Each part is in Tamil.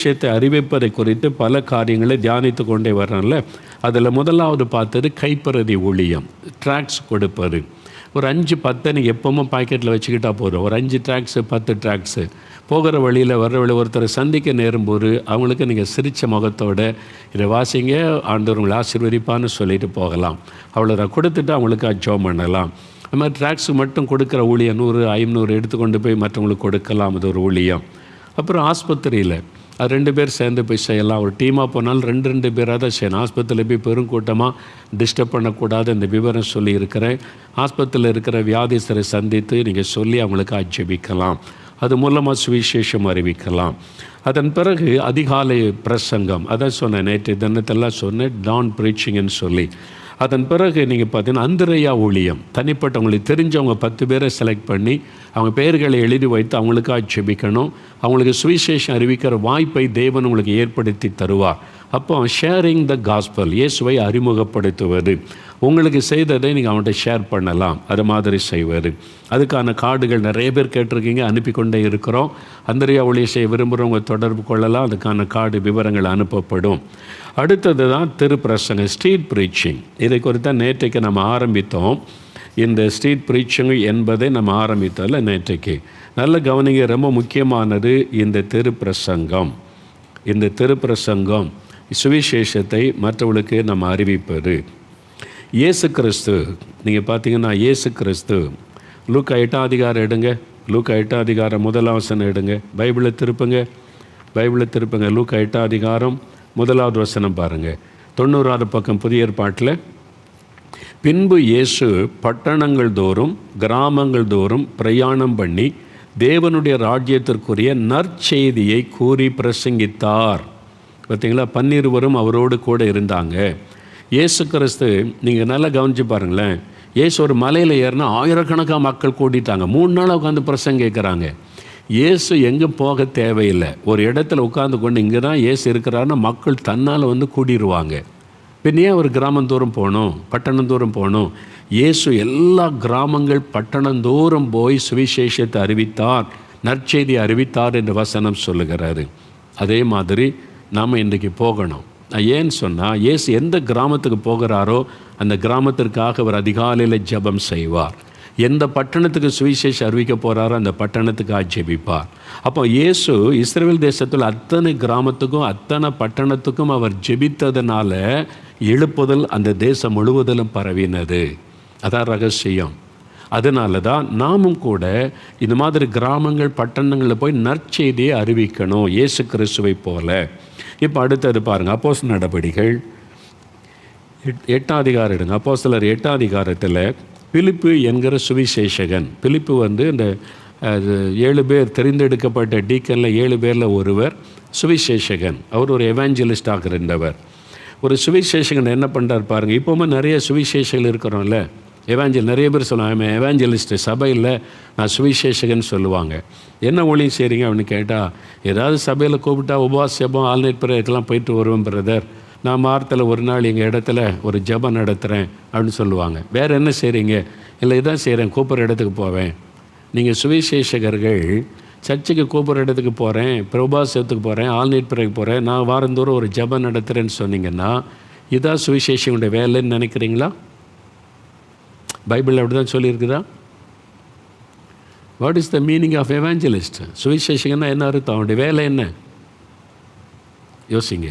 விஷயத்தை அறிவிப்பதை குறித்து பல காரியங்களை தியானித்து கொண்டே வர்றோம்ல அதில் முதலாவது பார்த்தது கைப்பறதி ஊழியம் ட்ராக்ஸ் கொடுப்பது. ஒரு அஞ்சு பத்தை நீங்கள் எப்பவும் பாக்கெட்டில் வச்சுக்கிட்டா போதும். ஒரு அஞ்சு ட்ராக்ஸு பத்து ட்ராக்ஸு போகிற வழியில் வர்ற வழி ஒருத்தரை சந்திக்க நேரும்போது அவங்களுக்கு நீங்கள் சிரித்த முகத்தோட இதை வாசிங்க ஆண்டவர் உங்களை ஆசீர்வதிப்பான்னு சொல்லிட்டு போகலாம். அவ்வளோ கொடுத்துட்டு அவங்களுக்கு ஜோம் பண்ணலாம். அது மாதிரி ட்ராக்ஸு மட்டும் கொடுக்குற ஊழியம் நூறு ஐநூறு எடுத்துக்கொண்டு போய் மற்றவங்களுக்கு கொடுக்கலாம். அது ஒரு ஊழியம். அப்புறம் ஆஸ்பத்திரியில். அது ரெண்டு பேர் சேர்ந்து போய் செய்யலாம். ஒரு டீமாக போனாலும் ரெண்டு ரெண்டு பேராக தான் செய்யணும். ஆஸ்பத்திரியில் போய் பெருங்கூட்டமாக டிஸ்டர்ப் பண்ணக்கூடாது இந்த விவரம் சொல்லி இருக்கிறேன். ஆஸ்பத்திரியில் இருக்கிற வியாதிஸ்தரை சந்தித்து நீங்கள் சொல்லி அவங்களுக்கு ஆட்சேபிக்கலாம். அது மூலமாக சுவிசேஷம் அறிவிக்கலாம். அதன் பிறகு அதிகாலை பிரசங்கம். அதான் சொன்னேன் நேற்று தினத்தெல்லாம் சொன்னேன் டான் ப்ரீச்சிங்னு சொல்லி. அதன் பிறகு நீங்கள் பார்த்தீங்கன்னா அந்திரையா ஊழியம். தனிப்பட்டவங்களுக்கு தெரிஞ்சவங்க பத்து பேரை செலக்ட் பண்ணி அவங்க பெயர்களை எழுதி வைத்து அவங்களுக்காக செபிக்கணும் அவங்களுக்கு சுவிசேஷம் அறிவிக்கிற வாய்ப்பை தேவன் உங்களுக்கு ஏற்படுத்தி தருவார். அப்போ ஷேரிங் த காஸ்பல் இயேசுவை அறிமுகப்படுத்துவது. உங்களுக்கு செய்ததை நீங்கள் அவன்கிட்ட ஷேர் பண்ணலாம். அது மாதிரி செய்வார் அதுக்கான கார்டுகள் நிறைய பேர் கேட்டிருக்கீங்க அனுப்பி கொண்டே இருக்கிறோம். அந்தரியா ஒளி செய்ய விரும்புகிறவங்க தொடர்பு கொள்ளலாம். அதுக்கான கார்டு விவரங்கள் அனுப்பப்படும். அடுத்தது தான் திருப்பிரசங்க ஸ்ட்ரீட் ப்ரீச்சிங் இதை குறித்தா நேற்றைக்கு நம்ம ஆரம்பித்தோம். இந்த ஸ்ட்ரீட் ப்ரீச்சிங் என்பதை நம்ம ஆரம்பித்தோம்ல நேற்றைக்கு. நல்ல கவனிங்க ரொம்ப முக்கியமானது இந்த திருப்பிரசங்கம். இந்த திருப்பிரசங்கம் சுவிசேஷத்தை மற்றவர்களுக்கு நம்ம அறிவிப்பது. இயேசு கிறிஸ்து நீங்கள் பார்த்தீங்கன்னா இயேசு கிறிஸ்து. லூக்கா எட்டாம் அதிகாரம் எடுங்க. லூக்கா எட்டாம் அதிகாரம் முதலாவசனம் எடுங்க. பைபிளை திருப்புங்க. பைபிளை திருப்புங்க. லூக்கா எட்டாம் அதிகாரம் முதலாவது வசனம் பாருங்கள் தொண்ணூறாவது பக்கம் புதிய ஏற்பாட்டில் பின்பு இயேசு பட்டணங்கள் தோறும் கிராமங்கள் தோறும் பிரயாணம் பண்ணி தேவனுடைய ராஜ்யத்திற்குரிய நற்செய்தியை கூறி பிரசங்கித்தார். பார்த்தீங்களா பன்னிருவரும் அவரோடு கூட இருந்தாங்க. இயேசு கிறிஸ்து நீங்கள் நல்லா கவனிச்சு பாருங்களேன். இயேசு ஒரு மலையில் ஏறினா ஆயிரக்கணக்காக மக்கள் கூட்டிட்டாங்க. மூணு நாள் உட்காந்து பிரசங்க கேட்குறாங்க இயேசு எங்கே போக தேவையில்லை. ஒரு இடத்துல உட்காந்து கொண்டு இங்கே தான் இயேசு இருக்கிறாருன்னா மக்கள் தன்னால் வந்து கூடிடுவாங்க பின் ஏன் ஒரு கிராமந்தோறும் போகணும்? பட்டணந்தோறும் போகணும்? இயேசு எல்லா கிராமங்கள் பட்டணந்தோறும் போய் சுவிசேஷத்தை அறிவித்தார். நற்செய்தி அறிவித்தார் என்று வசனம் சொல்லுகிறாரு. அதே மாதிரி நாம் இன்றைக்கு போகணும். ஏன்னு சொன்னால் இயேசு எந்த கிராமத்துக்கு போகிறாரோ அந்த கிராமத்திற்காக அவர் அதிகாலையில் ஜெபம் செய்வார். எந்த பட்டணத்துக்கு சுவிசேஷம் அறிவிக்க போகிறாரோ அந்த பட்டணத்துக்கு ஜெபிப்பார். அப்போ இயேசு இஸ்ரேல் தேசத்தில் அத்தனை கிராமத்துக்கும் அத்தனை பட்டணத்துக்கும் அவர் ஜெபித்ததுனால எழுப்புதல் அந்த தேசம் முழுவதிலும் பரவினது. அதான் ரகசியம். அதனால தான் நாமும் கூட இந்த மாதிரி கிராமங்கள் பட்டணங்களில் போய் நற்செய்தியை அறிவிக்கணும் இயேசு கிறிஸ்துவை போல. இப்போ அடுத்தது பாருங்கள் அப்போஸ் நடபடிகள் எட் எட்டாம் அதிகாரம் எடுங்க. அப்போ சிலர் எட்டாம் அதிகாரத்தில் பிலிப்பு என்கிற சுவிசேஷகன் பிலிப்பு வந்து இந்த அது, ஏழு பேர் தெரிந்தெடுக்கப்பட்ட டீக்கனில் ஏழு பேரில் ஒருவர் சுவிசேஷகன். அவர் ஒரு எவாஞ்சலிஸ்டாக இருந்தவர். ஒரு சுவிசேஷகன் என்ன பண்ணுறார் பாருங்கள் இப்போவுமே நிறைய சுவிசேஷங்கள் இருக்கிறோம்ல. எவாஞ்சல் நிறைய பேர் சொல்லுவாங்க எவாஞ்சலிஸ்ட் சபையில் நான் சுவிசேஷகன் சொல்லுவாங்க. என்ன ஒளியும் செய்கிறீங்க அப்படின்னு கேட்டால் ஏதாவது சபையில் கூப்பிட்டா உபவாச ஜபம் ஆல்நைட் பிரேயர்க்கெல்லாம் போயிட்டு வருவேன் பிரதர் நான் வாரத்தில் ஒரு நாள் எங்கள் இடத்துல ஒரு ஜெபம் நடத்துகிறேன் அப்படின்னு சொல்லுவாங்க. வேறு என்ன செய்கிறீங்க இல்லை இதான் செய்கிறேன் கூப்பிட்ற இடத்துக்கு போவேன். நீங்கள் சுவிசேஷகர்கள் சர்ச்சுக்கு கூப்பிட்ற இடத்துக்கு போகிறேன் பிரபாசத்துக்கு போகிறேன் ஆல்நைட் பிறகு போகிறேன் நான் வாரந்தோறும் ஒரு ஜெபம் நடத்துகிறேன்னு சொன்னீங்கன்னா இதான் சுவிசேஷங்களுடைய வேலைன்னு நினைக்கிறீங்களா? பைபிள் அப்படி தான் சொல்லியிருக்குதா? What is the meaning of evangelist சுவிசேஷகன்னா என்ன அர்த்தம்? அவனுடைய வேலை என்ன? யோசிங்க.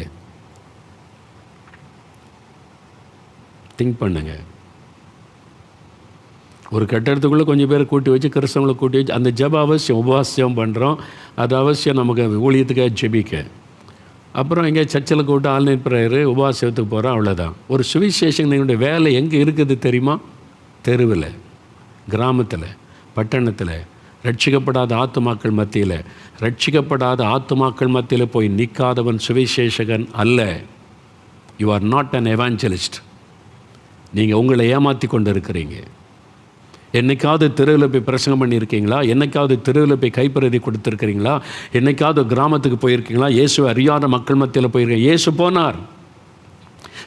திங்க் பண்ணுங்க. ஒரு கட்டடத்துக்குள்ளே கொஞ்சம் பேரை கூட்டி வச்சு கிறிஸ்தவங்களை கூட்டி வச்சு அந்த ஜப அவசியம் உபவாசியம் பண்ணுறோம் அது அவசியம் நமக்கு ஊழியத்துக்காக ஜெபிக்க. அப்புறம் எங்கே சர்ச்சில் கூப்பிட்டு ஆன்லைன் ப்ரேயரு உபவாசியத்துக்கு போகிறோம் அவ்வளோதான் ஒரு சுவிசேஷங்களுடைய வேலை எங்கே இருக்குது தெரியுமா? தெருவில் கிராமத்தில் பட்டணத்தில் ரட்சிக்கப்படாத ஆத்துமாக்கள் மத்தியில் ரட்சிக்கப்படாத ஆத்துமாக்கள் மத்தியில் போய் நிற்காதவன் சுவிசேஷகன் அல்ல. You are not an evangelist நீங்கள் உங்களை ஏமாற்றி கொண்டு இருக்கிறீங்க என்னைக்காவது தெருவில் போய் பிரசங்கம் பண்ணியிருக்கீங்களா? என்னைக்காவது தெருவில் போய் கைப்பிரதி கொடுத்துருக்கிறீங்களா? என்னைக்காவது கிராமத்துக்கு போயிருக்கீங்களா? இயேசு அறியாத மக்கள் மத்தியில் போயிருக்கீங்க இயேசு போனார்.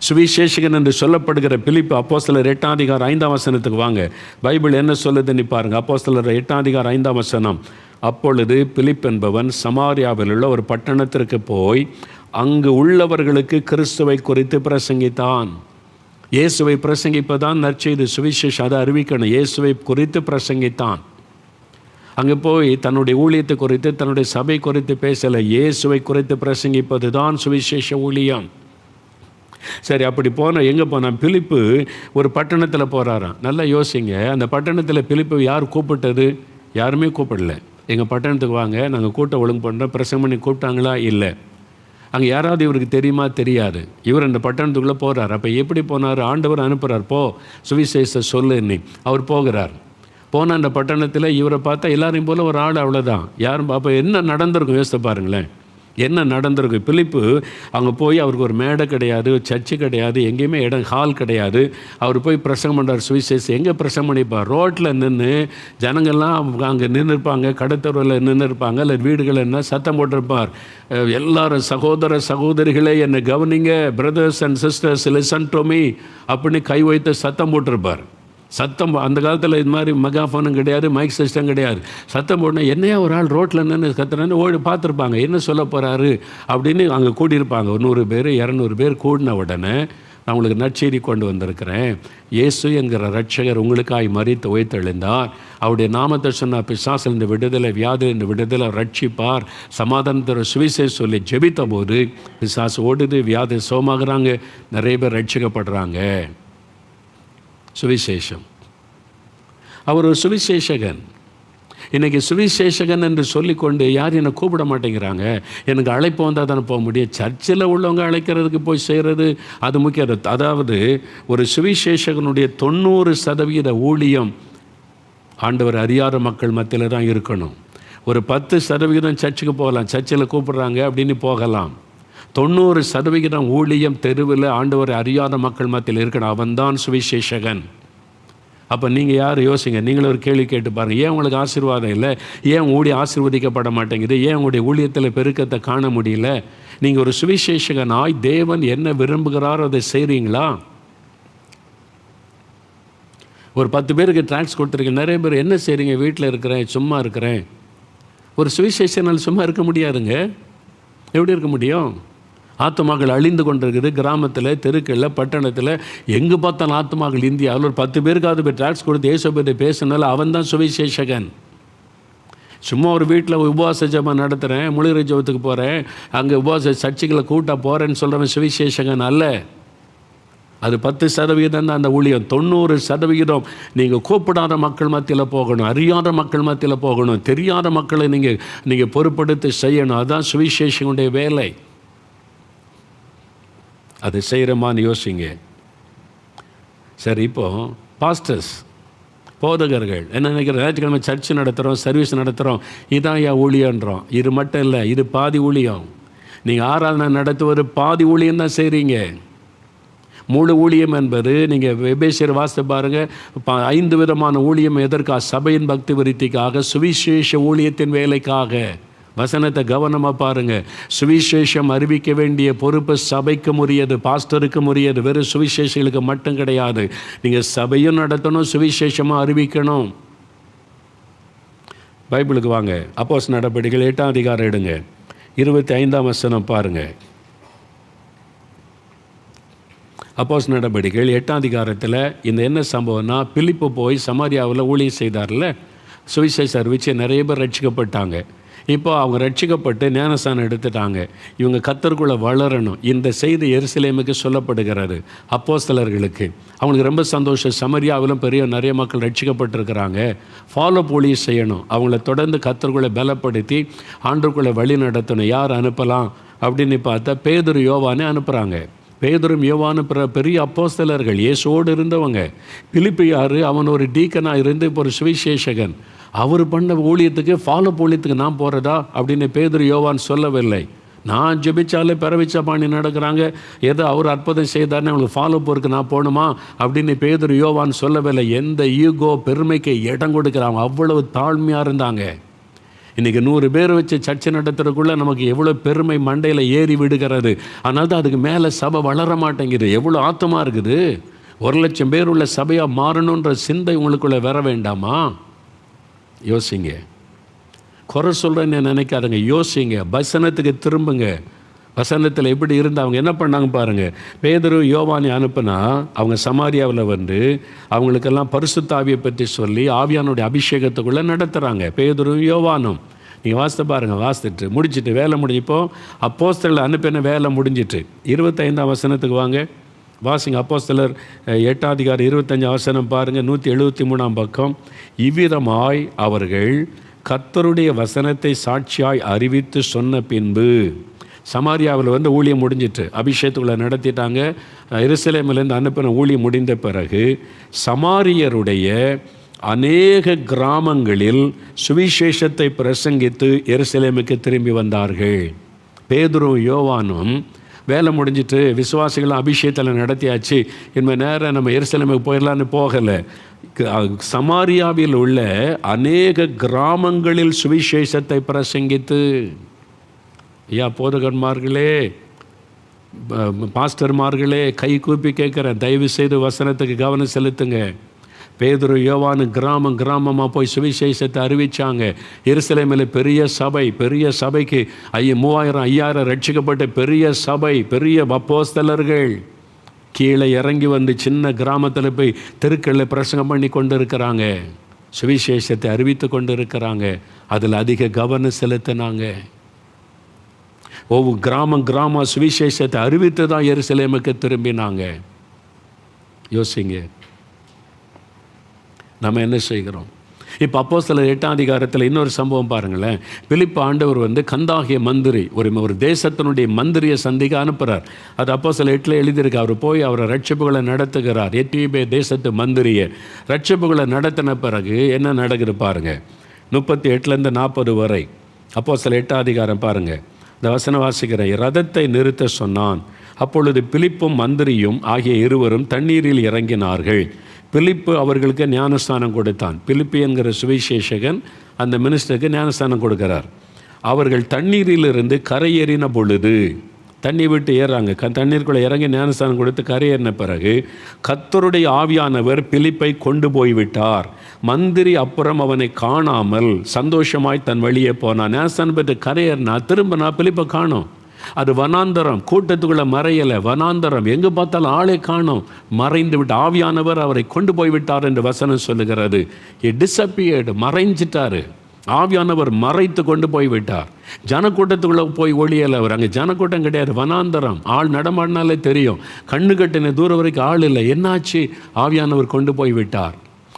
சுவிசேஷகன் என்று சொல்லப்படுகிற பிலிப்பு அப்போஸ்தலர் எட்டாம் அதிகாரம் ஐந்தாம் வசனத்துக்கு வாங்க. பைபிள் என்ன சொல்லுதுன்னு பாருங்க. சிலர் எட்டாம் அதிகாரம் ஐந்தாம் வசனம். அப்பொழுது பிலிப் என்பவன் சமாரியாவில் உள்ள ஒரு பட்டணத்திற்கு போய் அங்கு உள்ளவர்களுக்கு கிறிஸ்துவை குறித்து பிரசங்கித்தான். இயேசுவை பிரசங்கிப்பதான் நற்செய்து சுவிசேஷம். அதை அறிவிக்கணும். இயேசுவை குறித்து பிரசங்கித்தான். அங்கே போய் தன்னுடைய ஊழியத்தை குறித்து தன்னுடைய சபை குறித்து பேசலை. இயேசுவை குறித்து பிரசங்கிப்பது தான் சுவிசேஷ ஊழியம். சரி அப்படி போன எங்கே போனான்? பிலிப்பு ஒரு பட்டணத்தில் போகிறாராம் நல்லா யோசிங்க. அந்த பட்டணத்தில் பிலிப்பு யார் கூப்பிட்டது? யாருமே கூப்பிடல. எங்கள் பட்டணத்துக்கு வாங்க நாங்கள் கூட்டம் ஒழுங்கு பண்ணுறோம் பிரசங்கம் பண்ணி கூப்பிட்டாங்களா? இல்லை. அங்கே யாராவது இவருக்கு தெரியுமா? தெரியாது. இவர் அந்த பட்டணத்துக்குள்ளே போகிறார் அப்போ எப்படி போனார்? ஆண்டவர் அனுப்புகிறார் போ சுவிசேஷ சொல்லு நீ. அவர் போகிறார். போன அந்த பட்டணத்தில் இவரை பார்த்தா எல்லாரையும் போல ஒரு ஆள் அவ்வளோதான் யாரும் அப்போ என்ன நடந்திருக்கும்? யோசித்து பாருங்களேன். என்ன நடந்திருக்கு? பிலிப்பு அங்கே போய் அவருக்கு ஒரு மேடை கிடையாது சர்ச்சு கிடையாது எங்கேயுமே இடம் ஹால் கிடையாது. அவர் போய் பிரசங்கம் பண்ணுறார் சுவிசேஷம். எங்கே பிரசங்கம் பண்ணிப்பார் ரோட்டில் நின்று ஜனங்கள்லாம் அங்கே நின்று இருப்பாங்க கடத்தருவில் நின்று இருப்பாங்க இல்லை வீடுகள் என்ன சத்தம் போட்டிருப்பார். எல்லாரும் சகோதர சகோதரிகளே என்னை கவனிங்க brothers and sisters listen to me அப்படின்னு கை வைத்து சத்தம் போட்டிருப்பார். சத்தம் அந்த காலத்தில் இது மாதிரி மெகாஃபோனும் கிடையாது மைக் சிஸ்டம் கிடையாது. சத்தம் போடணும் என்னையா ஒரு ஆள் ரோட்டில் நின்று கத்துறேன்னு ஓடி பார்த்துருப்பாங்க. என்ன சொல்ல போகிறாரு அப்படின்னு அங்கே கூடியிருப்பாங்க. ஒரு நூறு பேர் இரநூறு பேர் கூடின உடனே நான் உங்களுக்கு நற்செய்தி கொண்டு வந்திருக்கிறேன். இயேசு என்கிற ரட்சகர் உங்களுக்காய் மறித்து உயர்த்தெழுந்தார். அவருடைய நாமத்தை சொன்ன பிசாசிலிருந்து விடுதலை வியாதிலிருந்து விடுதலை ரட்சிப்பார். சமாதானத்தோட சுவிசேஷ சொல்லி ஜெபித்த போது பிசாசு ஓடுது வியாதி சோமாகிறாங்க. நிறைய பேர் ரட்சிக்கப்படுறாங்க சுவிசேஷம். அவர் ஒரு சுவிசேஷகன். இன்றைக்கி சுவிசேஷகன் என்று சொல்லிக்கொண்டு யார் என்னை கூப்பிட மாட்டேங்கிறாங்க? எனக்கு அழைப்பு வந்தால் தானே போக முடியும். சர்ச்சில் உள்ளவங்க அழைக்கிறதுக்கு போய் செய்கிறது அது முக்கியம். அதாவது ஒரு சுவிசேஷகனுடைய தொண்ணூறு சதவீத ஊழியம் ஆண்டவர் அறியாத மக்கள் மத்தியில் தான் இருக்கணும். ஒரு பத்து சதவீதம் சர்ச்சுக்கு போகலாம். சர்ச்சில் கூப்பிட்றாங்க அப்படின்னு போகலாம். தொண்ணூறு சதவிகிதம் ஊழியம் தெருவில் ஆண்டவர் அறியாத மக்கள் மத்தியில் இருக்கணும் அவன்தான் சுவிசேஷகன். அப்போ நீங்கள் யார்? யோசிங்க. நீங்களும் ஒரு கேள்வி கேட்டு பாருங்கள் ஏன் உங்களுக்கு ஆசீர்வாதம் இல்லை? ஏன் ஊழி ஆசீர்வதிக்கப்பட மாட்டேங்குது? ஏன் உங்களுடைய ஊழியத்தில் பெருக்கத்தை காண முடியல? நீங்கள் ஒரு சுவிசேஷகனாய் தேவன் என்ன விரும்புகிறாரோ அதை செய்கிறீங்களா ஒரு பத்து பேருக்கு ட்ராக்ஸ் கொடுத்துருக்கேன் நிறைய பேர் என்ன செய்கிறீங்க வீட்டில் இருக்கிறேன் சும்மா இருக்கிறேன். ஒரு சுவிசேஷனால் சும்மா இருக்க முடியாதுங்க. எப்படி இருக்க முடியும்? ஆத்மாக்கள் அழிந்து கொண்டிருக்குது. கிராமத்தில் தெருக்களில் பட்டணத்தில் எங்கே பார்த்தாலும் ஆத்மாக்கள் இந்தியாவில் ஒரு பத்து பேருக்காவது போய் ட்ராக்ஸ் கொடுத்து ஏசோபத்தை பேசினால அவன் தான் சுவிசேஷகன். சும்மா ஒரு வீட்டில் உபவாச ஜபம் நடத்துகிறேன் முழுகிற ஜபத்துக்கு போகிறேன் அங்கே உபவாச சர்ச்சைகளை கூட்ட போகிறேன்னு சொல்கிறவன் சுவிசேஷகன் அல்ல. அது பத்து சதவீதம் தான் அந்த ஊழியம். தொண்ணூறு சதவிகிதம். நீங்கள் கூப்பிடாத மக்கள் மத்தியில் போகணும் அறியாத மக்கள் மத்தியில் போகணும் தெரியாத மக்களை நீங்கள் நீங்கள் பொறுப்படுத்தி செய்யணும். அதுதான் சுவிசேஷனுடைய வேலை. அது செய்கிறோமான்னு யோசிங்க. சரி இப்போது பாஸ்டர்ஸ் போதகர்கள் என்ன நினைக்கிற ஞாயிற்றுக்கிழமை சர்ச் நடத்துகிறோம் சர்வீஸ் நடத்துகிறோம் இதான் என் ஊழியன்றோம். இது மட்டும் இல்லை இது பாதி ஊழியம். நீங்கள் ஆராதனை நடத்துவது பாதி ஊழியம் தான் செய்கிறீங்க முழு ஊழியம் என்பது நீங்கள் வெபேசியர் வாசித்து பாருங்கள் ப ஐந்து விதமான ஊழியம் எதற்காக சபையின் பக்தி விருத்திக்காக சுவிசேஷ ஊழியத்தின் வேலைக்காக. வசனத்தை கவனமாக பாருங்கள் சுவிசேஷம் அறிவிக்க வேண்டிய பொறுப்பு சபைக்கும் உரியது பாஸ்டருக்கும் உரியது. வெறும் சுவிசேஷங்களுக்கு மட்டும் கிடையாது. நீங்கள் சபையும் நடத்தணும் சுவிசேஷமாக அறிவிக்கணும். பைபிளுக்கு வாங்க. அப்போஸ் நடவடிக்கைகள் எட்டாம் அதிகாரம் எடுங்க. இருபத்தி ஐந்தாம் வசனம் பாருங்கள் அப்போஸ் நடவடிக்கைகள் எட்டாம் அதிகாரத்தில் இந்த என்ன சம்பவம்னா பிலிப்பு போய் சமாரியாவில் ஊழியம் செய்தார்ல. சுவிசேஷ அறிவிச்சு நிறைய பேர் ரட்சிக்கப்பட்டாங்க. இப்போ அவங்க ரட்சிக்கப்பட்டு ஞானஸ்தானம் எடுத்துட்டாங்க. இவங்க கத்தருக்குள்ளே வளரணும். இந்த செய்தி எருசலேமுக்கு சொல்லப்படுகிறது. அப்போஸ்தலர்களுக்கு. அவங்களுக்கு ரொம்ப சந்தோஷம். சமரியாவிலும் பெரிய நிறைய மக்கள் ரட்சிக்கப்பட்டிருக்கிறாங்க. ஃபாலோ போலீஸ் செய்யணும். அவங்கள தொடர்ந்து கத்தருக்குள்ளே பலப்படுத்தி ஆண்டுக்குள்ளே வழி நடத்தணும். யார் அனுப்பலாம்? அப்படின்னு பார்த்தா பேதுரு யோவானே அனுப்புகிறாங்க பேதரும் யோவானு பிற பெரிய அப்போஸ்தலர்கள். இயேசோடு இருந்தவங்க. பிலிப்பியார் அவன் ஒரு டீக்கனாக இருந்து இப்போ ஒரு சுவிசேஷகன். அவர் பண்ண ஊழியத்துக்கு ஃபாலோ ஊழியத்துக்கு நான் போகிறதா அப்படின்னு பேதர் யோவான் சொல்லவில்லை. நான் ஜெபிச்சாலே பிறவிச்சா பாணி நடக்கிறாங்க. ஏதோ அவர் அற்புதம் செய்தார்னு அவங்களுக்கு ஃபாலோ போருக்கு நான் போகணுமா? அப்படின்னு பேதர் யோவான் சொல்லவில்லை. எந்த ஈகோ பெருமைக்கு இடம் கொடுக்குறாங்க அவ்வளவு தாழ்மையாக இருந்தாங்க. இன்றைக்கி நூறு பேர் வச்சு சர்ச்சை நடத்துறதுக்குள்ளே நமக்கு எவ்வளோ பெருமை மண்டையில் ஏறி விடுகிறது. அதனால தான் அதுக்கு மேலே சபை வளர மாட்டேங்குது. எவ்வளோ ஆத்தமாக இருக்குது? ஒரு லட்சம் பேர் உள்ள சபையாக மாறணுன்ற சிந்தை உங்களுக்குள்ளே வர வேண்டாமா? யோசிங்க. குறை சொல்கிறேன்னு நினைக்காதுங்க. யோசிங்க. வசனத்துக்கு திரும்புங்க. வசனத்தில் எப்படி இருந்து அவங்க என்ன பண்ணாங்க பாருங்கள் பேதரு யோவானி அனுப்புனா அவங்க சமாரியாவில் வந்து அவங்களுக்கெல்லாம் பரிசுத்தாவியை பற்றி சொல்லி ஆவியானுடைய அபிஷேகத்துக்குள்ளே நடத்துகிறாங்க பேதரும் யோவானும். நீங்கள் வாசித்து பாருங்கள் வாசித்துட்டு முடிச்சிட்டு வேலை முடிஞ்சப்போ அப்போஸ்தலர் அனுப்பின வேலை முடிஞ்சிட்டு. இருபத்தைந்தாம் வசனத்துக்கு வாங்க. வாசிங்க அப்போஸ்தலர் எட்டாதிகாரி இருபத்தஞ்சு அவசரம் பாருங்கள் நூற்றி எழுபத்தி மூணாம் பக்கம். இவ்விதமாய் அவர்கள் கர்த்தருடைய வசனத்தை சாட்சியாய் அறிவித்து சொன்ன பின்பு சமாரியாவில் வந்து ஊழியம் முடிஞ்சிட்டு அபிஷேகத்துக்குள்ளே நடத்திட்டாங்க. எருசலேமிலேருந்து அனுப்பின ஊழியம் முடிந்த பிறகு சமாரியருடைய அநேக கிராமங்களில் சுவிசேஷத்தை பிரசங்கித்து எருசலேமுக்கு திரும்பி வந்தார்கள். பேதுரும் யோவானும் வேலை முடிஞ்சிட்டு விசுவாசிகளும் அபிஷேகத்தில் நடத்தியாச்சு. இனிமேல் நேரம் நம்ம எரிசலமைக்கு போயிடலான்னு போகலை. சமாரியாவில் உள்ள அநேக கிராமங்களில் சுவிசேஷத்தை பிரசங்கித்து ஐயா போதகன்மார்களே பாஸ்டர்மார்களே கை கூப்பி கேட்குறேன் தயவு செய்து வசனத்துக்கு கவனம் செலுத்துங்க. பேதுரு யோவானு கிராமம் கிராமமாக போய் சுவிசேஷத்தை அறிவித்தாங்க எருசலேமில் பெரிய சபை பெரிய சபைக்கு ஐய மூவாயிரம் ஐயாயிரம் ரட்சிக்கப்பட்ட பெரிய சபை பெரிய அப்போஸ்தலர்கள். கீழே இறங்கி வந்து சின்ன கிராமத்தில் போய் தெருக்களில் பிரசங்கம் பண்ணி கொண்டு இருக்கிறாங்க சுவிசேஷத்தை அறிவித்து கொண்டு இருக்கிறாங்க அதில் அதிக கவனம் செலுத்தினாங்க. ஒவ்வொரு கிராமம் கிராமம் சுவிசேஷத்தை அறிவித்து தான் எருசலேமுக்கு திரும்பினாங்க. யோசிங்க. நம்ம என்ன செய்கிறோம்? இப்போ அப்போ சில எட்டாம் அதிகாரத்தில் இன்னொரு சம்பவம் பாருங்களேன். பிலிப்பு ஆண்டவர் வந்து கந்தாகிய மந்திரி ஒரு ஒரு தேசத்தினுடைய மந்திரியை சந்திக்க அனுப்புகிறார் அது அப்போ சில எட்டில் எழுதியிருக்கு அவர் போய் அவரை ரட்சிப்புகளை நடத்துகிறார். எட்டிபே தேசத்து மந்திரியை ரட்சிப்புகளை நடத்தின பிறகு என்ன நடக்குது பாருங்கள் முப்பத்தி எட்டுலேருந்து நாற்பது வரை அப்போ சில எட்டாம் அதிகாரம் பாருங்கள் இந்த வசன வாசிக்கிறேன் ரதத்தை நிறுத்த சொன்னான் அப்பொழுது பிலிப்பும் மந்திரியும் ஆகிய இருவரும் தண்ணீரில் இறங்கினார்கள். பிலிப்பு அவர்களுக்கு ஞானஸ்தானம் கொடுத்தான். பிலிப்பு என்கிற சுவிசேஷகன் அந்த மினிஸ்டருக்கு ஞானஸ்தானம் கொடுக்கிறார். அவர்கள் தண்ணீரிலிருந்து கரையேறின பொழுது தண்ணி விட்டு ஏறாங்க. க தண்ணீருக்குள்ளே இறங்கி ஞானஸ்தானம் கொடுத்து கரையேறின பிறகு கத்தருடைய ஆவியானவர் பிலிப்பை கொண்டு போய்விட்டார். மந்திரி அப்புறம் அவனை காணாமல் சந்தோஷமாய் தன் வழியே போனான். ஞானஸ்தானம் பெற்று கரையேறினா திரும்ப நான் பிலிப்பை காணும். அது வனாந்தரம் கூட்டத்துக்குள்ள மறையலை. வனாந்தரம் எங்கே பார்த்தாலும் ஆளே காணும். மறைந்து விட்டு ஆவியானவர் அவரை கொண்டு போய் விட்டார் என்று வசனம் சொல்லுகிறது. எ டிசப்பியர்டு மறைஞ்சிட்டாரு. ஆவியானவர் மறைத்து கொண்டு போய் விட்டார் ஜனக்கூட்டத்துக்குள்ளே போய் ஒழியலை அவர். அங்கே ஜனக்கூட்டம் கிடையாது வனாந்தரம். ஆள் நடமாடினாலே தெரியும். கண்ணு கட்டின தூரம் வரைக்கும் ஆள் இல்லை. என்னாச்சு? ஆவியானவர் கொண்டு போய் விட்டார்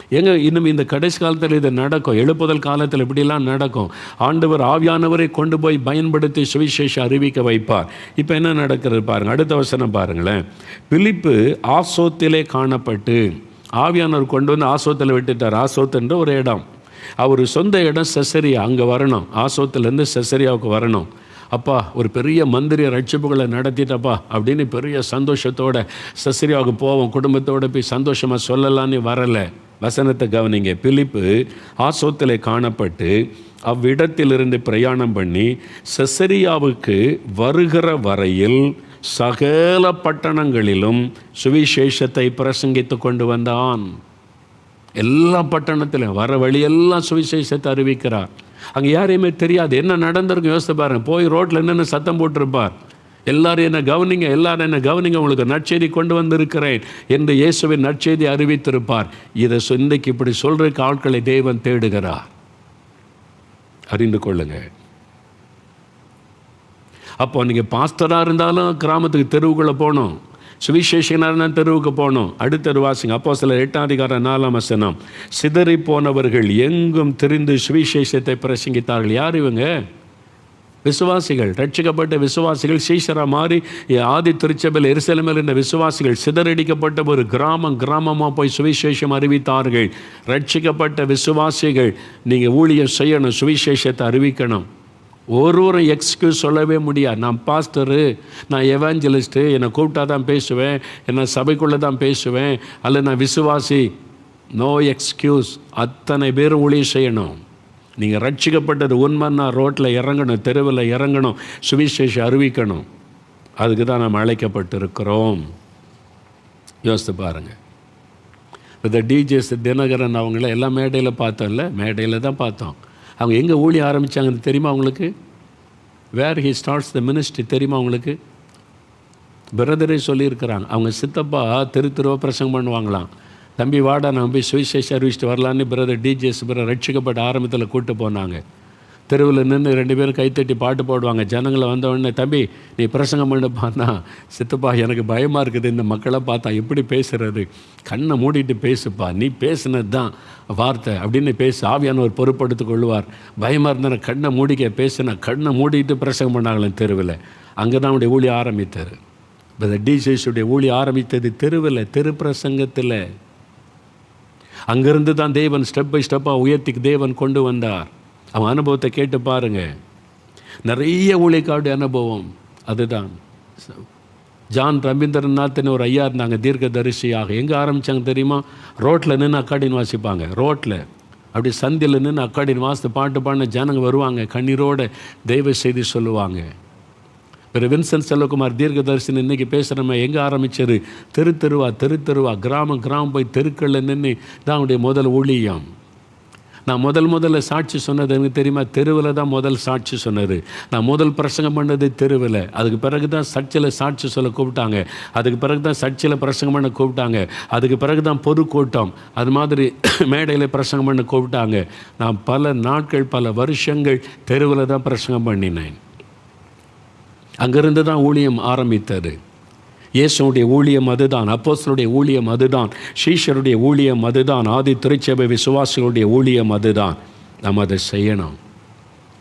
எங்க இன்னும் இந்த கடைசி காலத்தில் இது நடக்கும்? எழுப்புதல் காலத்தில் இப்படிலாம் நடக்கும். ஆண்டவர் ஆவியானவரை கொண்டு போய் பயன்படுத்தி சுவிசேஷம் அறிவிக்க வைப்பார். இப்போ என்ன நடக்கிறது பாருங்க அடுத்த வசனம் பாருங்களேன். பிலிப்பு ஆசோத்திலே காணப்பட்டு ஆவியானவர் கொண்டு வந்து ஆசோத்தில் விட்டுட்டார். ஆசோத்துன்ற ஒரு இடம். அவர் சொந்த இடம் செசரியா அங்கே வரணும். ஆசோத்துலேருந்து செசரியாவுக்கு வரணும். அப்பா ஒரு பெரிய மந்திரிய ரட்சிப்புகளை நடத்திட்டப்பா அப்படின்னு பெரிய சந்தோஷத்தோட சசிரியாவுக்கு போவோம். குடும்பத்தோடு போய் சந்தோஷமாக சொல்லலான்னு வரலை. வசனத்தை கவனிங்க. பிலிப்பு ஆசோத்தில் காணப்பட்டு அவ்விடத்திலிருந்து பிரயாணம் பண்ணி செசரியாவுக்கு வருகிற வரையில் சகல பட்டணங்களிலும் சுவிசேஷத்தை பிரசங்கித்து கொண்டு வந்தான். எல்லா பட்டணத்திலும் வர வழியெல்லாம் சுவிசேஷத்தை அறிவிக்கிறார். அங்கே யாரையுமே தெரியாது. என்ன நடந்திருக்கும் யோசித்து பாருங்க. போய் ரோட்டில் என்னென்ன சத்தம் போட்டிருப்பார். எல்லாரும் என்ன கவனிங்க எல்லாரும் என்ன கவனிங்க உங்களுக்கு நற்செய்தி கொண்டு வந்திருக்கிறேன் என்று இயேசுவின் நற்செய்தி அறிவித்திருப்பார். இதை இன்றைக்கு இப்படி சொல்கிறக்கு ஆட்களை தேவன் தேடுகிறார். அறிந்து கொள்ளுங்க. அப்போ நீங்கள் பாஸ்டராக இருந்தாலும் கிராமத்துக்கு தெருவுக்குள்ளே போகணும். சுவிசேஷனாக இருந்தால் தெருவுக்கு போகணும் அடுத்த வாசிங்க. அப்போ சில எட்டாம் அதிகாரம் நாலாம் வசனம். சிதறி போனவர்கள் எங்கும் திரிந்து சுவிசேஷத்தை பிரசங்கித்தார்கள். யார் இவங்க? விசுவாசிகள். ரட்சிக்கப்பட்ட விசுவாசிகள். சீஷரா மாறி ஆதி திருச்சபையில் எரிசலமில் இருந்த விசுவாசிகள் சிதறடிக்கப்பட்ட ஒரு கிராமம் கிராமமாக போய் சுவிசேஷம் அறிவித்தார்கள். ரட்சிக்கப்பட்ட விசுவாசிகள் நீங்கள் ஊழியம் செய்யணும் சுவிசேஷத்தை அறிவிக்கணும். ஒருவரும் எக்ஸ்கியூஸ் சொல்லவே முடியாது நான் பாஸ்டரு நான் எவாஞ்சலிஸ்ட்டு என்னை கூப்பிட்டா தான் பேசுவேன் என்ன சபைக்குள்ளே தான் பேசுவேன் அல்ல நான் விசுவாசி. நோ எக்ஸ்கியூஸ் அத்தனை பேரும் ஒளி செய்யணும். நீங்கள் ரட்சிக்கப்பட்டது உண்மைன்னா ரோட்டில் இறங்கணும் தெருவில் இறங்கணும் சுவிசேஷம் அறிவிக்கணும். அதுக்கு தான் நாம் அழைக்கப்பட்டிருக்கிறோம். யோசித்து பாருங்கள் இந்த டிஜேஸ் தினகரன் அவங்கள எல்லாம் மேடையில் பார்த்தோம்ல? மேடையில் தான் பார்த்தோம். அவங்க எங்கே ஊழிய ஆரம்பித்தாங்கன்னு தெரியுமா அவங்களுக்கு where he starts the ministry தெரியுமா அவங்களுக்கு பிரதரே சொல்லியிருக்கிறாங்க அவங்க சித்தப்பா தெரு தெருவாக பிரசங்கம் பண்ணுவாங்களாம். தம்பி வாடா நான் போய் சுவிசேஷம் அறிவிச்சிட்டு வரலான்னு பிரதர் டிஜிஎஸ் பிரதர் ரட்சிக்கப்பட்ட ஆரம்பத்தில் கூப்பிட்டு போனாங்க. தெருவில் நின்று ரெண்டு பேரும் கைத்தட்டி பாட்டு பாடுவாங்க. ஜனங்களை வந்த உடனே தம்பி நீ பிரசங்கம் பண்ணுப்பான்னா சித்தப்பா எனக்கு பயமாக இருக்குது. இந்த மக்களை பார்த்தா எப்படி பேசுகிறது கண்ணை மூடிட்டு பேசுப்பா. நீ பேசுனது தான் வார்த்தை அப்படின்னு பேசி ஆவியானவர் பொறுப்படுத்திக் கொள்வார். பயமாக இருந்தால் கண்ணை மூடிக்க பேசுனா கண்ணை மூடிட்டு பிரசங்கம் பண்ணாங்களாம் தெருவில். அங்கே தான் அவனுடைய ஊழி ஆரம்பித்தார் இப்போ டிசேஷுடைய ஊழி ஆரம்பித்தது தெருவில் தெரு பிரசங்கத்தில். அங்கேருந்து தான் தேவன் ஸ்டெப் பை ஸ்டெப்பாக உயர்த்திக்கு தேவன் கொண்டு வந்தார். அவன் அனுபவத்தை கேட்டு பாருங்க. நிறைய ஊழியக்காவுடைய அனுபவம் அதுதான். ஜான் ரவீந்திரநாத்னு ஒரு ஐயா இருந்தாங்க தீர்க்கதரிசியாக. எங்கே ஆரம்பித்தாங்க தெரியுமா? ரோட்டில் நின்று அக்காடின்னு வாசிப்பாங்க. ரோட்டில் அப்படி சந்தியில் நின்று அக்காடின்னு வாசித்து பாட்டு பாடின ஜனங்க வருவாங்க கண்ணீரோட தெய்வ செய்தி சொல்லுவாங்க. பிற வின்சென்ட் செல்வகுமார் தீர்க்கதரிசனம் இன்றைக்கி பேசுகிறோமே எங்கே ஆரம்பித்தது தெரு தெருவா தெரு தெருவா கிராமம் கிராமம் போய் தெருக்களில் நின்று தான் அவனுடைய முதல் ஊழியம். நான் முதல் முதல்ல சாட்சி சொன்னது எனக்கு தெரியுமா? தெருவில் தான் முதல் சாட்சி சொன்னது. நான் முதல் பிரசங்கம் பண்ணது தெருவில். அதுக்கு பிறகு தான் சர்ச்சில் சாட்சி சொல்ல கூப்பிட்டாங்க. அதுக்கு பிறகு தான் சர்ச்சில் பிரசங்கம் பண்ண கூப்பிட்டாங்க. அதுக்கு பிறகு தான் பொதுக்கூட்டம் அது மாதிரி மேடையில் பிரசங்கம் பண்ண கூப்பிட்டாங்க. நான் பல நாட்கள் பல வருஷங்கள் தெருவில் தான் பிரசங்கம் பண்ணினேன். அங்கேருந்து தான் ஊழியம் ஆரம்பித்தது. இயேசுடைய ஊழியம் அதுதான் அப்போஸ்தலருடைய ஊழியம் அதுதான் ஸ்ரீஷருடைய ஊழியம் அதுதான் ஆதி திருச்சபை விசுவாசிகளுடைய ஊழியம் அதுதான். நாம் அதை செய்யணும்.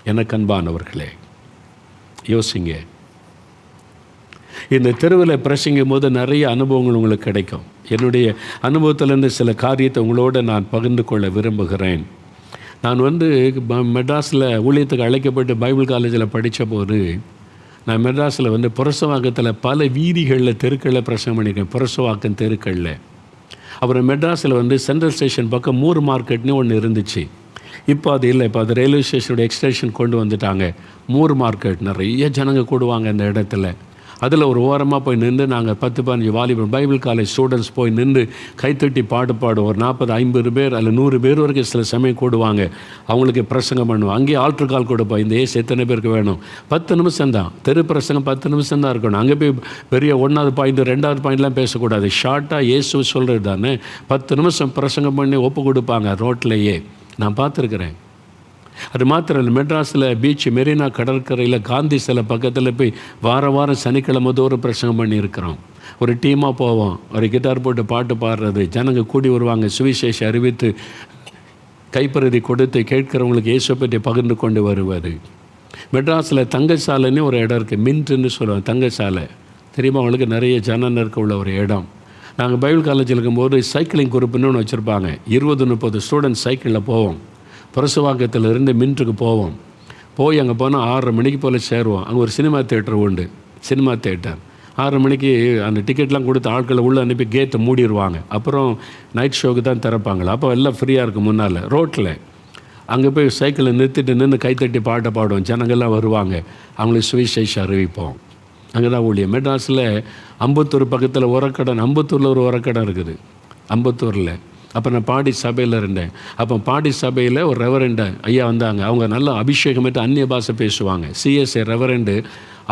எனக்கு அன்பானவர்களே யோசிங்க. இந்த தெருவில் பிரசங்கும் போது நிறைய அனுபவங்கள் உங்களுக்கு கிடைக்கும். என்னுடைய அனுபவத்திலேருந்து சில காரியத்தை உங்களோட நான் பகிர்ந்து கொள்ள விரும்புகிறேன். நான் வந்து மெட்ராஸில் ஊழியத்துக்கு அழைக்கப்பட்டு பைபிள் காலேஜில் படித்த போது நான் மெட்ராஸில் வந்து புரசவாக்கத்தில் பல வீதிகளில் தெருக்களில் பிரசங்கம் பண்ணியிருக்கேன் புரசவாக்கம் தெருக்களில். அப்புறம் மெட்ராஸில் வந்து சென்ட்ரல் ஸ்டேஷன் பக்கம் மூர் மார்க்கெட்னு ஒன்று இருந்துச்சு. இப்போ அது இல்லை. இப்போ அது ரயில்வே ஸ்டேஷனோட எக்ஸ்டென்ஷன் கொண்டு வந்துட்டாங்க. மூர் மார்க்கெட் நிறைய ஜனங்க கூடுவாங்க அந்த இடத்துல. அதில் ஒரு ஓரமாக போய் நின்று நாங்கள் பத்து பதினஞ்சு வாலிபர் பைபிள் காலேஜ் ஸ்டூடெண்ட்ஸ் போய் நின்று கைத்தட்டி பாட்டு பாடுவோம். ஒரு நாற்பது ஐம்பது பேர் அல்ல நூறு பேர் வரைக்கும் சில சமயம் கூடுவாங்க. அவங்களுக்கு பிரசங்கம் பண்ணுவோம். அங்கேயே ஆல்ட்ரு கால் கொடுப்போம். இந்த ஏசு எத்தனை பேருக்கு வேணும்? பத்து நிமிஷம் தான். தெரு பிரசங்கம் பத்து நிமிஷம் தான் இருக்கணும். அங்கே போய் பெரிய ஒன்றாவது பாயிண்ட் ரெண்டாவது பாயிண்ட்லாம் பேசக்கூடாது. ஷார்ட்டாக இயேசு சொல்கிறது தானே பத்து நிமிஷம் பிரசங்கம் பண்ணி ஒப்பு கொடுப்பாங்க ரோட்லேயே. நான் பார்த்துருக்குறேன். அது மாத்திரம் இல்லை மெட்ராஸில் பீச் மெரினா கடற்கரையில் காந்தி சிலை பக்கத்தில் போய் வார வாரம் சனிக்கிழமை தோறும் பிரசங்கம் பண்ணியிருக்கிறோம். ஒரு டீமாக போவோம். ஒரு கிட்டார் போட்டு பாட்டு பாடுறது. ஜனங்க கூடி வருவாங்க. சுவிசேஷம் அறிவித்து கைப்பிரதி கொடுத்து கேட்கிறவங்களுக்கு இயேசு பற்றி பகிர்ந்து கொண்டு வருவது. மெட்ராஸில் தங்கசாலைன்னு ஒரு இடம் இருக்குது மின்ட்டுன்னு சொல்லுவாங்க. தங்கசாலை. தெரியுமா? அவங்களுக்கு நிறைய ஜன இருக்க உள்ள ஒரு இடம். நாங்கள் பைபிள் காலேஜில் இருக்கும்போது சைக்கிளிங் குரூப்புன்னு ஒன்று வச்சுருப்பாங்க. இருபது முப்பது ஸ்டூடெண்ட்ஸ் சைக்கிளில் போவோம். புரசவாக்கத்தில் இருந்து மின்ட்டுக்கு போவோம். போய் அங்கே போனால் ஆறரை மணிக்கு போல் சேருவோம். அங்கே ஒரு சினிமா தேட்டர் உண்டு. சினிமா தேட்டர் ஆறரை மணிக்கு அந்த டிக்கெட்லாம் கொடுத்து ஆட்களை உள்ளே அனுப்பி கேட்டை மூடிடுவாங்க அப்புறம் நைட் ஷோக்கு தான் திறப்பாங்களா. அப்போ எல்லாம் ஃப்ரீயாக இருக்கும் முன்னால். ரோட்டில் அங்கே போய் சைக்கிளை நிறுத்திட்டு நின்று கைத்தட்டி பாட்டை பாடுவோம். ஜனங்கள்லாம் வருவாங்க. அவங்களுக்கு சுவிசேஷம் அறிவிப்போம். அங்கே தான் ஊழியம். மெட்ராஸில் அம்பத்தூர் பக்கத்தில் உரக்கடன் அம்பத்தூரில் ஒரு உரக்கடன் இருக்குது. அம்பத்தூரில். அப்போ நான் பாடி சபையில் இருந்தேன். அப்போ பாடி சபையில் ஒரு ரெவரெண்டு ஐயா வந்தாங்க. அவங்க நல்லா அபிஷேகமிட்டு அந்நிய பாஷை பேசுவாங்க. சிஎஸ்ஏ ரெவரெண்டு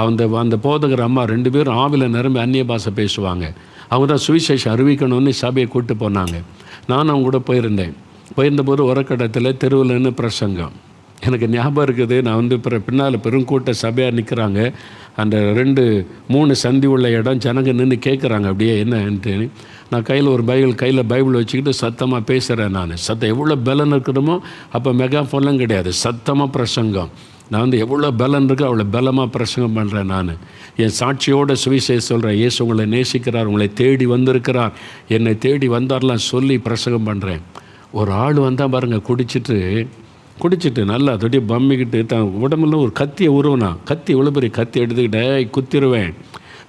அந்த அந்த போதகர் அம்மா ரெண்டு பேரும் ஆவில நிரம்பி அந்நிய பாஷை பேசுவாங்க. அவங்க தான் சுவிசேஷம் அறிவிக்கணும்னு சபையை கூப்பிட்டு போனாங்க. நானும் அவங்க கூட போயிருந்தேன். போயிருந்தபோது உரக்கடத்தில் தெருவில்னு பிரசங்கம். எனக்கு ஞாபகம் இருக்குது. நான் வந்து பிற பின்னால் பெருங்கூட்ட சபையாக நிற்கிறாங்க அந்த ரெண்டு மூணு சந்தி உள்ள இடம் ஜனங்க நின்று கேட்குறாங்க அப்படியே என்னன்ட்டு நான் கையில் ஒரு பைபிள் கையில் பைபிள் வச்சுக்கிட்டு சத்தமாக பேசுகிறேன் நான். சத்தம் எவ்வளோ பலன் இருக்கணுமோ அப்போ மெகாஃபோன்லாம் கிடையாது. சத்தமாக பிரசங்கம். நான் வந்து எவ்வளோ பலன் இருக்கோ அவ்வளோ பலமாக பிரசங்கம் பண்ணுறேன் நான். என் சாட்சியோட சுவிசேஷ சொல்கிறேன் இயேசு உங்களை நேசிக்கிறார் உங்களை தேடி வந்திருக்கிறார். என்னை தேடி வந்தார்லாம் சொல்லி பிரசங்கம் பண்ணுறேன் ஒரு ஆள் வந்தால் பாருங்கள் குடிச்சிட்டு குடிச்சிட்டு நல்லா தொட்டி பம்மிக்கிட்டு தான் உடம்புல ஒரு கத்தியை உருவனா கத்தி இவ்வளோ பெரிய கத்தி எடுத்துக்கிட்டே குத்திடுவேன்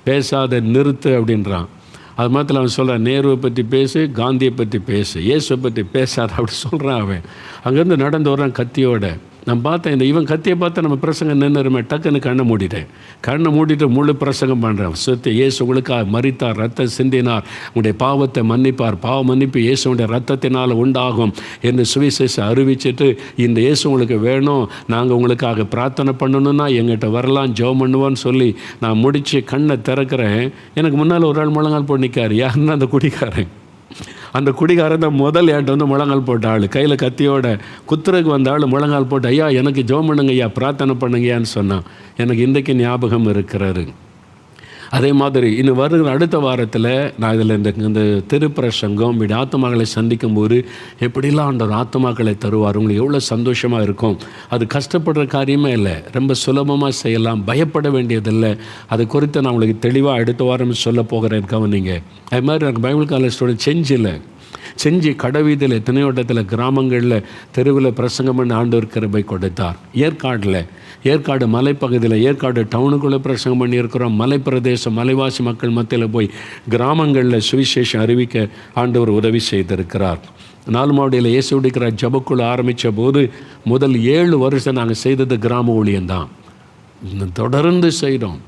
பேசாத நிறுத்து அப்படின்றான். அது மாத்திரம் அவன் சொல்கிறான் நேருவை பற்றி பேசு காந்தியை பற்றி பேசு. இயேசுவை பற்றி பேசாத அப்படி சொல்கிறான் அவன். அங்கேருந்து நடந்து வர்றான் கத்தியோட. நான் பார்த்தேன் இந்த இவன் கத்தியை பார்த்து நம்ம பிரசங்கம் நின்றுருமே டக்குன்னு கண்ணை மூடிட்டேன். கண்ணை மூடிட்டு முழு பிரசங்கம் பண்ணுறேன் சுத்த இயேசு உங்களுக்காக மறித்தார் ரத்தம் சிந்தினார். உங்களுடைய பாவத்தை மன்னிப்பார். பாவ மன்னிப்பு இயேசுடைய ரத்தத்தினால் உண்டாகும் என்று சுவிசேஷம் அறிவிச்சிட்டு இந்த இயேசு உங்களுக்கு வேணும் நாங்கள் உங்களுக்காக பிரார்த்தனை பண்ணணும்னா எங்கிட்ட வரலாம் ஜெபம் பண்ணுவோன்னு சொல்லி நான் முடித்து கண்ணை திறக்கிறேன். எனக்கு முன்னால் ஒரு ஆள் முழங்கால் போட்டு நிற்கார் யாருன்னா அந்த குடிக்காரன் அந்த குடிகாரன் தான் முதல் என்கிட்ட வந்து முழங்கால் போட்ட ஆள். கையில் கத்தியோட குத்துறதுக்கு வந்த ஆள் முழங்கால் போட்டு ஐயா எனக்கு ஜோம் பண்ணுங்க ஐயா பிரார்த்தனை பண்ணுங்கயான்னு சொன்னான். எனக்கு இன்றைக்கு ஞாபகம் இருக்கிறாரு அதே மாதிரி இன்னும் வருகிற அடுத்த வாரத்தில் நான் இதில் இந்த இந்த திருப்பிரசங்கம் இப்படி ஆத்மாக்களை சந்திக்கும் போது எப்படிலாம் அந்த ஆத்மாக்களை தருவார்? உங்களுக்கு எவ்வளோ சந்தோஷமாக இருக்கும்? அது கஷ்டப்படுற காரியமே இல்லை. ரொம்ப சுலபமாக செய்யலாம். பயப்பட வேண்டியதில்லை. அது குறித்து நான் உங்களுக்கு தெளிவாக அடுத்த வாரம் சொல்ல போகிறேன் கவனிங்க. அது மாதிரி எனக்கு பைபிள் காலேஜோட செஞ்சில் செஞ்சு கடவீதியில் எத்தனையோ இடத்துல கிராமங்களில் தெருவில் பிரசங்கம் பண்ண ஆண்டவர் கிருபை கொடுத்தார். ஏற்காடில் ஏற்காடு மலைப்பகுதியில் ஏற்காடு டவுனுக்குள்ளே பிரசங்கம் பண்ணியிருக்கிறோம். மலைப்பிரதேசம் மலைவாசி மக்கள் மத்தியில் போய் கிராமங்களில் சுவிசேஷம் அறிவிக்க ஆண்டவர் உதவி செய்திருக்கிறார். நாலு மாவடியில் இயேசு உடிக்கிற ஜபக்குழு ஆரம்பித்த போது முதல் ஏழு வருஷம் நாங்கள் செய்தது கிராம ஊழியம்தான். தொடர்ந்து செய்கிறோம்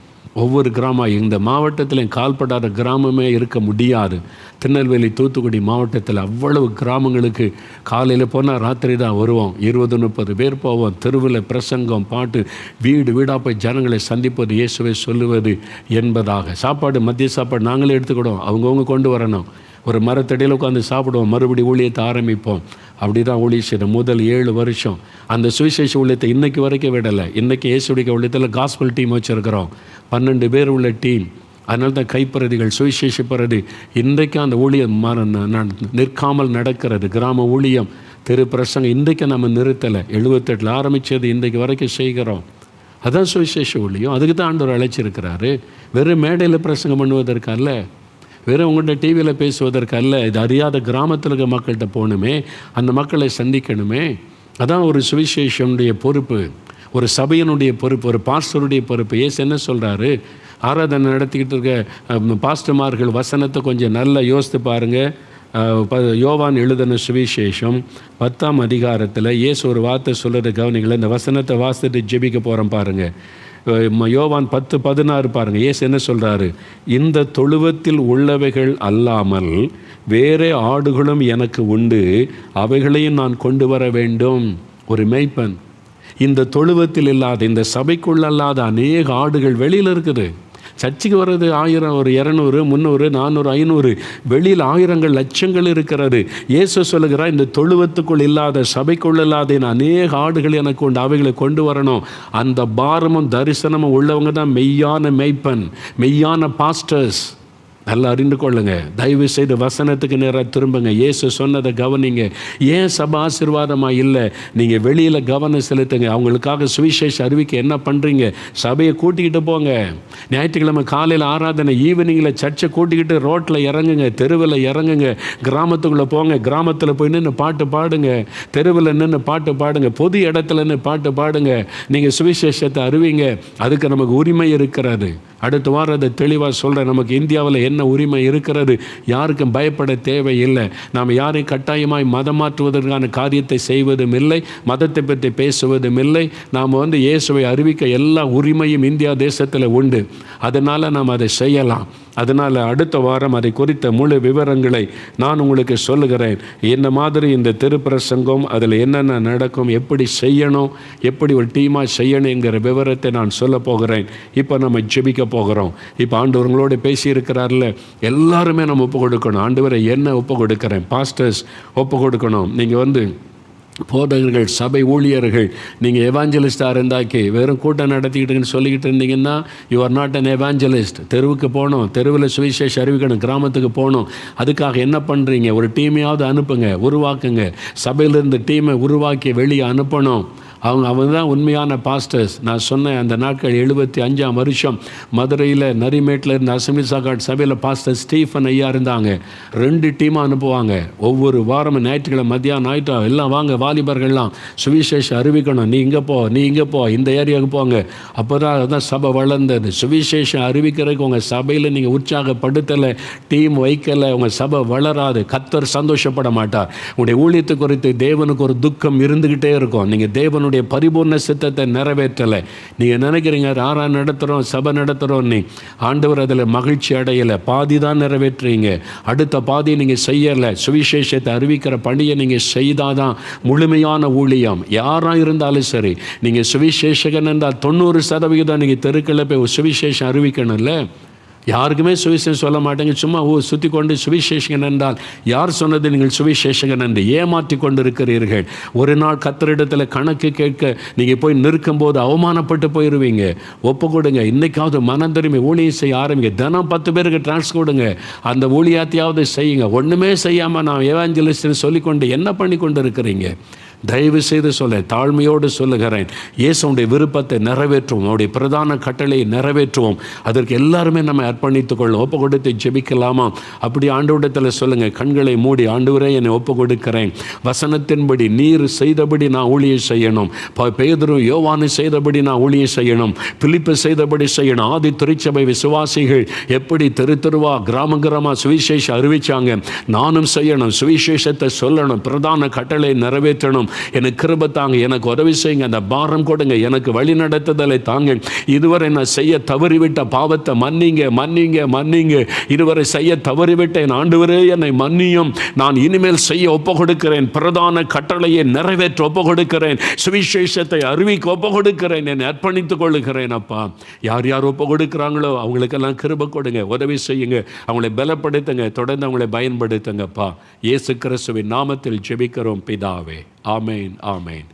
ஒவ்வொரு கிராமம் இந்த மாவட்டத்தில் கால்படாத கிராமமே இருக்க முடியாது. திருநெல்வேலி தூத்துக்குடி மாவட்டத்தில் அவ்வளவு கிராமங்களுக்கு காலையில் போனால் ராத்திரி தான் வருவோம். இருபது முப்பது பேர் போவோம். தெருவில் பிரசங்கம் பாட்டு வீடு வீடாக போய் ஜனங்களை சந்திப்பது இயேசுவை சொல்லுவது என்பதாக. சாப்பாடு மதிய சாப்பாடு நாங்களே எடுத்துக்கிடுவோம். அவங்கவுங்க கொண்டு வரணும். ஒரு மரத்தடியில் உட்காந்து சாப்பிடுவோம். மறுபடி ஊழியத்தை ஆரம்பிப்போம். அப்படி தான் ஊழியம் செய்யணும் முதல் ஏழு வருஷம். அந்த சுவிசேஷ ஊழியத்தை இன்றைக்கு வரைக்கும் விடலை. இன்றைக்கி இயேசுடிக்க ஊழியத்தில் காஸ்பல் டீம் வச்சுருக்கிறோம். பன்னெண்டு பேர் உள்ள டீம் அதனால தான் கைப்பிரதிகள் சுவிசேஷ பிரதி இன்றைக்கும் அந்த ஊழியம் ந- ந- நிற்காமல் நடக்கிறது. கிராம ஊழியம் திரு பிரசங்கம் இன்றைக்கு நம்ம நிறுத்தலை. எழுபத்தெட்டில் ஆரம்பித்தது இன்றைக்கு வரைக்கும் செய்கிறோம். அதான் சுவிசேஷ ஊழியம். அதுக்கு தான் ஆண்டவர் அழைச்சிருக்கிறாரு. வெறும் மேடையில் பிரசங்கம் பண்ணுவதற்கு அல்ல. வெறும் உங்கள்கிட்ட டிவியில் பேசுவதற்கு அல்ல இது அறியாத கிராமத்தில் இருக்க மக்கள்கிட்ட போகணுமே அந்த மக்களை சந்திக்கணுமே. அதான் ஒரு சுவிசேஷனுடைய பொறுப்பு. ஒரு சபையினுடைய பொறுப்பு ஒரு பாஸ்டருடைய பொறுப்பு. ஏசு என்ன சொல்கிறாரு ஆராதனை நடத்திக்கிட்டு இருக்க பாஸ்டர்மார்கள் வசனத்தை கொஞ்சம் நல்லா யோசித்து பாருங்கள் யோவான் எழுதின சுவிசேஷம் பத்தாம் அதிகாரத்தில் இயேசு ஒரு வார்த்தை சொல்கிறது கவனிங்களேன். இந்த வசனத்தை வாசித்துட்டு ஜெபிக்க போகிறோம் பாருங்கள் யோவான் பத்து பதினாறு பாருங்கள் ஏசு என்ன சொல்கிறாரு இந்த தொழுவத்தில் உள்ளவைகள் அல்லாமல் வேறே ஆடுகளும் எனக்கு உண்டு அவைகளையும் நான் கொண்டு வர வேண்டும். ஒரு மெய்ப்பன். இந்த தொழுவத்தில் இல்லாத இந்த சபைக்குள்ளல்லாத அநேக ஆடுகள் வெளியில் இருக்குது. சர்ச்சுக்கு வர்றது ஆயிரம் ஒரு இரநூறு முந்நூறு நானூறு ஐநூறு. வெளியில் ஆயிரங்கள் லட்சங்கள் இருக்கிறது. இயேசு சொல்லுகிறார் இந்த தொழுவத்துக்குள் இல்லாத சபைக்குள் இல்லாத அநேக ஆடுகள் எனக்கு உண்டு அவைகளை கொண்டு வரணும். அந்த பாரமும் தரிசனமும் உள்ளவங்க தான் மெய்யான மெய்ப்பன் மெய்யான பாஸ்டர்ஸ் நல்லா அறிந்து கொள்ளுங்க. தயவு செய்து வசனத்துக்கு நேராக திரும்புங்க. இயேசு சொன்னதை கவனிங்க. ஏன் சபை ஆசீர்வாதமாக இல்லை? நீங்கள் வெளியில் கவனம் செலுத்துங்க. அவங்களுக்காக சுவிசேஷ அறிவிக்க என்ன பண்ணுறீங்க சபையை கூட்டிக்கிட்டு போங்க. ஞாயிற்றுக்கிழமை காலையில் ஆராதனை ஈவினிங்கில் சர்ச்சை கூட்டிக்கிட்டு ரோட்டில் இறங்குங்க. தெருவில் இறங்குங்க. கிராமத்துக்குள்ளே போங்க. கிராமத்தில் போய் நின்று பாட்டு பாடுங்க. தெருவில் நின்று பாட்டு பாடுங்க. பொது இடத்துல நின்று பாட்டு பாடுங்க. நீங்கள் சுவிசேஷத்தை அறிவிங்க. அதுக்கு நமக்கு உரிமை இருக்கிறது. அடுத்த வாரம் அதை தெளிவாக சொல்கிறேன் நமக்கு இந்தியாவில் என்ன உரிமை இருக்கிறது? யாருக்கும் பயப்பட தேவையில்லை. நாம் யாரையும் கட்டாயமாய் மதம் மாற்றுவதற்கான காரியத்தை செய்வதும் இல்லை மதத்தை பற்றி பேசுவதும் இல்லை. நாம் வந்து இயேசுவை அறிவிக்க எல்லா உரிமையும் இந்தியா தேசத்தில் உண்டு. அதனால் நாம் அதை செய்யலாம். அதனால் அடுத்த வாரம் அதை குறித்த முழு விவரங்களை நான் உங்களுக்கு சொல்லுகிறேன். என்ன மாதிரி இந்த திருப்பிரசங்கம் அதில் என்னென்ன நடக்கும் எப்படி செய்யணும் எப்படி ஒரு டீமாக செய்யணுங்கிற விவரத்தை நான் சொல்ல போகிறேன். இப்போ நம்ம ஜெபிக்க போகிறோம். இப்போ ஆண்டவர்களோடு பேசியிருக்கிறார்ல எல்லாருமே நம்ம ஒப்பு கொடுக்கணும். ஆண்டவரை என்ன ஒப்பு கொடுக்குறேன். பாஸ்டர்ஸ் ஒப்பு கொடுக்கணும். நீங்கள் வந்து போதகர்கள் சபை ஊழியர்கள் நீங்கள் எவாஞ்சலிஸ்டாக இருந்தாக்கி வெறும் கூட்டம் நடத்திக்கிட்டுன்னு சொல்லிக்கிட்டு இருந்தீங்கன்னா you are not an evangelist தெருவுக்கு போகணும் தெருவில் சுவிசேஷ அறிவிக்கணும் கிராமத்துக்கு போகணும். அதுக்காக என்ன பண்ணுறீங்க ஒரு டீமையாவது அனுப்புங்க உருவாக்குங்க. சபையிலிருந்து டீமை உருவாக்கி வெளியே அனுப்பணும். அவங்க அவங்க தான் உண்மையான பாஸ்டர்ஸ் நான் சொன்னேன் அந்த நாட்கள் எழுபத்தி அஞ்சாம் வருஷம் மதுரையில் நரிமேட்டில் இருந்த அசம்பிளி சாக்காட் சபையில் பாஸ்டர் ஸ்டீஃபன் ஐயா இருந்தாங்க. ரெண்டு டீமாக அனுப்புவாங்க. ஒவ்வொரு வாரமும் ஞாயிற்றுக்கிழமை மத்தியானம் ஆயிட்டா எல்லாம் வாங்க வாலிபர்கள்லாம் சுவிசேஷம் அறிவிக்கணும். நீ இங்கே போ நீ இங்கே போ இந்த ஏரியாவுக்கு போங்க. அப்போ தான் அதுதான் சபை வளர்ந்தது. சுவிசேஷம் அறிவிக்கிறதுக்கு உங்கள் சபையில் நீங்கள் உற்சாகப்படுத்தலை டீம் வைக்கலை உங்கள் சபை வளராது. கத்தர் சந்தோஷப்பட மாட்டார். உங்களுடைய ஊழியத்தை குறித்து தேவனுக்கு ஒரு துக்கம் இருந்துக்கிட்டே இருக்கும். நீங்கள் தேவன் தேவனுடைய பரிபூர்ண சித்தத்தை நிறைவேற்றலை. நீங்கள் நினைக்கிறீங்க ராரா நடத்துகிறோம் சபை நடத்துகிறோம் நீ ஆண்டவர் அதில் மகிழ்ச்சி அடையலை. பாதி தான் நிறைவேற்றுறீங்க. அடுத்த பாதி நீங்கள் செய்யலை. சுவிசேஷத்தை அறிவிக்கிற பணியை நீங்கள் செய்தாதான் முழுமையான ஊழியம். யாராக இருந்தாலும் சரி நீங்கள் சுவிசேஷகன் என்றால் தொண்ணூறு சதவிகிதம் நீங்கள் தெருக்களில் போய் சுவிசேஷம் அறிவிக்கணும்ல. யாருக்குமே சுவிசேஷம் சொல்ல மாட்டேங்க. சும்மா ஓ சுற்றி கொண்டு சுவிசேஷகன் என்றால் யார் சொன்னது? நீங்கள் சுவிசேஷகன் என்று ஏமாற்றி கொண்டு இருக்கிறீர்கள் ஒரு நாள் கத்தரிடத்தில் கணக்கு கேட்க நீங்கள் போய் நிற்கும்போது அவமானப்பட்டு போயிடுவீங்க ஒப்பு கொடுங்க. இன்னைக்காவது மனந்திரும்பி ஊழியம் செய்ய ஆரம்பிங்க. தினம் பத்து பேருக்கு டிரான்ஸ் கொடுங்க. அந்த ஊழியாத்தையாவது செய்யுங்க. ஒன்றுமே செய்யாமல் நான் ஏவாஞ்சலிஸ்ட்னு சொல்லிக்கொண்டு என்ன பண்ணி கொண்டு இருக்கிறீங்க தயவு செய்து சொல்ல தாழ்மையோடு சொல்லுகிறேன். இயேசுடைய விருப்பத்தை நிறைவேற்றுவோம். அவருடைய பிரதான கட்டளையை நிறைவேற்றுவோம். அதற்கு எல்லாருமே நம்ம அர்ப்பணித்துக் கொள்ளும் ஒப்பு கொடுத்து ஜெபிக்கலாமா? அப்படி ஆண்டவரிடத்தில் சொல்லுங்கள் கண்களை மூடி ஆண்டவரே என்னை ஒப்பு கொடுக்கிறேன் வசனத்தின்படி நீர் செய்தபடி நான் ஊழியம் செய்யணும். ப- யோவானு செய்தபடி நான் ஊழியம் செய்யணும். பிலிப்பு செய்தபடி செய்யணும். ஆதி திருச்சபை விசுவாசிகள் எப்படி தெரு தெருவா கிராம கிராம சுவிசேஷம் அறிவிச்சாங்க. நானும் செய்யணும். சுவிசேஷத்தை சொல்லணும். பிரதான கட்டளை நிறைவேற்றணும். எனக்கு கிருப தாங்க எனக்கு உதவி செய்யுங்க அந்த பாரம் கொடுங்க எனக்கு வழி நடத்துதலை தாங்க. இதுவரை நான் செய்ய தவறிவிட்ட பாவத்தை மன்னிங்க மன்னிங்க மன்னிங்க. இதுவரை செய்ய தவறிவிட்ட என் ஆண்டவரே என்னை மன்னியும். நான் இனிமேல் செய்ய ஒப்பு கொடுக்கிறேன் பிரதான கட்டளையை நிறைவேற்ற ஒப்பு கொடுக்கிறேன் சுவிசேஷத்தை அறிவிக்க ஒப்பு கொடுக்கிறேன் என்னை அர்ப்பணித்துக் கொள்ளுகிறேன் அப்பா. யார் யார் ஒப்பு கொடுக்குறாங்களோ அவங்களுக்கெல்லாம் கிருப கொடுங்க உதவி செய்யுங்க. அவங்களை பலப்படுத்துங்க தொடர்ந்து அவங்களை பயன்படுத்துங்கப்பா இயேசு கிறிஸ்துவின் நாமத்தில் ஜெபிக்கிறோம் பிதாவே. Amen, amen.